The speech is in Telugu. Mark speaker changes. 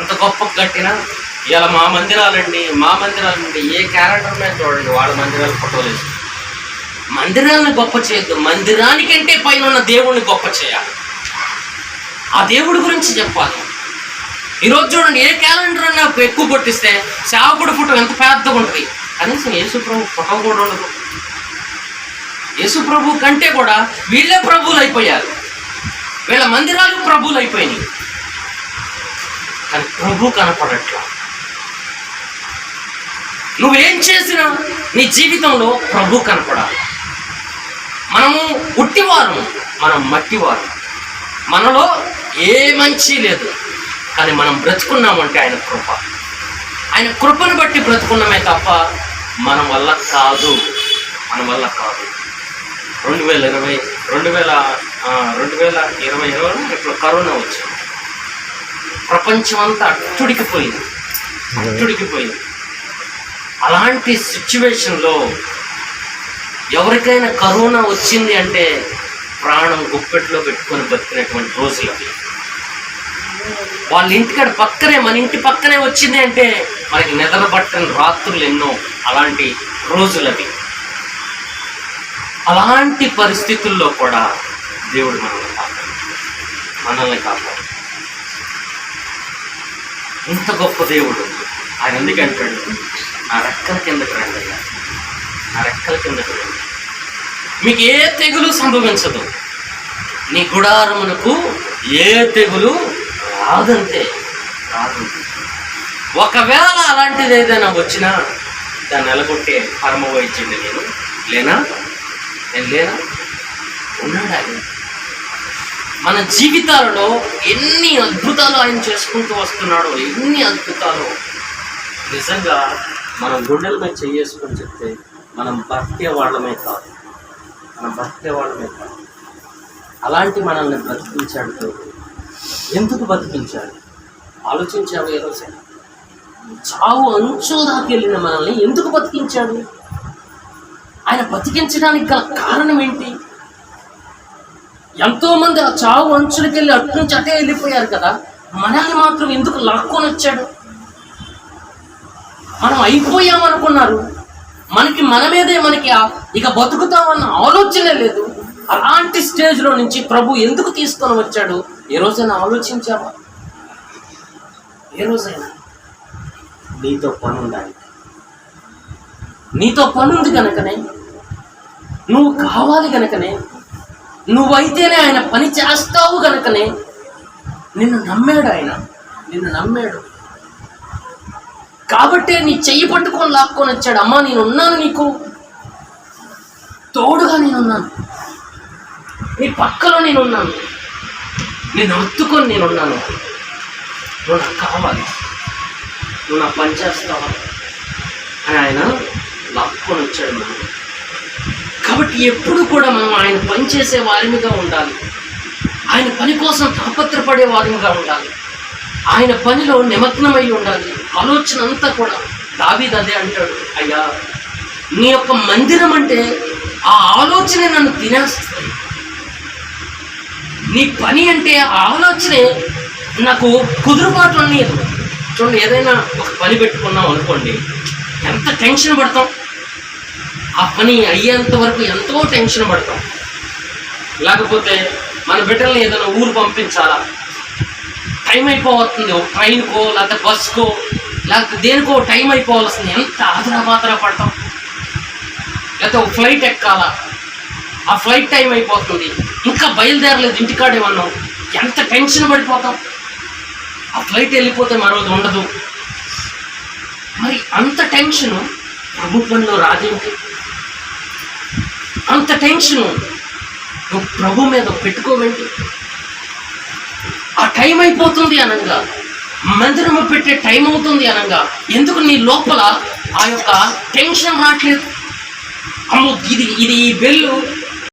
Speaker 1: అంత గొప్ప కట్టినా ఇలా మా మందిరాలండి మా మందిరాలండి ఏ క్యారెక్టర్ మీద చూడండి వాళ్ళ మందిరాలు ఫోటోలు వేసి. మందిరాలను గొప్ప చేయొద్దు. మందిరానికంటే పైన ఉన్న దేవుణ్ణి గొప్ప చేయాలి. ఆ దేవుడి గురించి చెప్పాలి. ఈరోజు చూడండి ఏ క్యాలెండర్ అన్నా ఎక్కువ కొట్టిస్తే సేవకుడు ఫోటో ఎంత పెద్దగా ఉంటుంది కనీసం యేసుప్రభు ఫోటో కూడా ఉండదు. యేసుప్రభు కంటే కూడా వీళ్ళే ప్రభువులు అయిపోయారు. వీళ్ళ మందిరాలు ప్రభువులు అయిపోయినాయి. కానీ ప్రభు కనపడట్లా. నువ్వేం చేసినా నీ జీవితంలో ప్రభు కనపడాలి. మనము ఉట్టివారు మనం మట్టివారు. మనలో ఏ మంచి లేదు కానీ మనం బ్రతుకున్నామంటే ఆయన కృప. ఆయన కృపను బట్టి బ్రతుకున్నామే తప్ప మన వల్ల కాదు మన వల్ల కాదు. రెండు వేల ఇరవై రెండు వేల రెండు వేల ఇరవై ఇరవైలో ఇప్పుడు కరోనా వచ్చింది. ప్రపంచం అంతా అట్టుడికిపోయింది. అట్టుడికిపోయింది. అలాంటి సిచ్యువేషన్లో ఎవరికైనా కరోనా వచ్చింది అంటే ప్రాణం గుప్పెట్లో పెట్టుకొని బతికినటువంటి రోజులు అవి. వాళ్ళ ఇంటికాడ పక్కనే మన ఇంటి పక్కనే వచ్చింది అంటే మనకి నిద్రపట్టని రాత్రులు ఎన్నో అలాంటి రోజులవి అలాంటి పరిస్థితుల్లో కూడా దేవుడు మనల్ని కాపాడు. మనల్ని కాపాడు. ఇంత గొప్ప దేవుడు. ఆయన ఎందుకు ఆ నా రెక్కల కిందకి రండి ఆ నా రెక్కల కిందకి రండి. మీకు ఏ తెగులు సంభవించదు. నీ గుడారమునకు ఏ తెగులు రాదంతే. రాదు. ఒకవేళ అలాంటిది ఏదైనా వచ్చినా దాన్ని నిలగొట్టే పరమ వహించండి నేను. లేనా? నేను లేనా? ఉన్నాడు ఆయన? మన జీవితాలలో ఎన్ని అద్భుతాలు ఆయన చేసుకుంటూ వస్తున్నాడో ఎన్ని అద్భుతాలు. నిజంగా మనం గుండెల మీద చేసుకొని చెప్తే మనం భక్తే వాళ్ళమే కాదు. మనం భక్తి వాళ్ళమే కాదు. అలాంటి మనల్ని బ్రతికించాడు దేవుడు. ఎందుకు బతికించాడు? ఆలోచించావు ఏ రోజు చావు అంచు దాకెళ్ళిన మనల్ని ఎందుకు బతికించాడు? ఆయన బతికించడానికి గల కారణం ఏంటి? ఎంతో మంది ఆ చావు అంచులకి వెళ్ళి అటు నుంచి అటే వెళ్ళిపోయారు కదా మనల్ని మాత్రం ఎందుకు లాక్కొని వచ్చాడు? మనం అయిపోయామనుకున్నారు. మనకి మన మీదే మనకి ఇక బతుకుతామన్న ఆలోచనే లేదు. అలాంటి స్టేజ్లో నుంచి ప్రభు ఎందుకు తీసుకొని వచ్చాడు? ఏ రోజైనా ఆలోచించావా? ఏ రోజైనా? నీతో పని ఉండాలి నీతో పని ఉంది కనుకనే నువ్వు కావాలి కనుకనే నువ్వైతేనే ఆయన పని చేస్తావు కనుకనే నిన్ను నమ్మాడు ఆయన. నిన్ను నమ్మాడు. కాబట్టే నీ చెయ్యి పట్టుకొని లాక్కొని వచ్చాడు. అమ్మా నేను ఉన్నాను నీకు. తోడుగా నేనున్నాను. నీ పక్కలో నేనున్నాను. నేను ఒత్తుకొని నేనున్నాను. నువ్వు నాకు కావాలి. నువ్వు నా పని చేస్తావా? అని ఆయన లాక్కొని వచ్చాడు మనం కాబట్టి ఎప్పుడు కూడా మనం ఆయన పని చేసే వారినిగా ఉండాలి. ఆయన పని కోసం తాపత్రపడే వారినిగా ఉండాలి. ఆయన పనిలో నిమగ్నమై ఉండాలి. ఆలోచన అంతా కూడా దావీద్ అదే అంటాడు. అయ్యా నీ యొక్క మందిరం అంటే ఆ ఆలోచనే నన్ను తినేస్తుంది నీ పని అంటే ఆ ఆలోచనే నాకు కుదురుబాటు అనేది చూడండి ఏదైనా ఒక పని పెట్టుకున్నాం అనుకోండి ఎంత టెన్షన్ పడతాం. ఆ పని అయ్యేంత వరకు ఎంతో టెన్షన్ పడతాం. లేకపోతే మన బిడ్డల్ని ఏదైనా ఊరు పంపించాలా? టైం అయిపోతుంది. ఒక ట్రైన్కో లేకపోతే బస్కో లేకపోతే దేనికో టైం అయిపోవాల్సింది. ఎంత ఆదరా పడతాం. లేకపోతే ఒక ఫ్లైట్ ఎక్కాలా? ఆ ఫ్లైట్ టైం అయిపోతుంది. ఇంకా బయలుదేరలేదు ఇంటికాడే ఉన్నాం. ఎంత టెన్షన్ పడిపోతాం. ఆ ఫ్లైట్ వెళ్ళిపోతే మరోది ఉండదు. మరి అంత టెన్షన్ ప్రభుత్వంలో రాదేంటి? టెన్షన్ నువ్వు ప్రభు మీద పెట్టుకోవేంటి ఆ టైం అయిపోతుంది అనగా. మందిరము పెట్టే టైం అవుతుంది అనగా. ఎందుకు నీ లోపల ఆ యొక్క టెన్షన్ రావట్లేదు? అమ్మో ఇది ఇది ఈ బెల్లు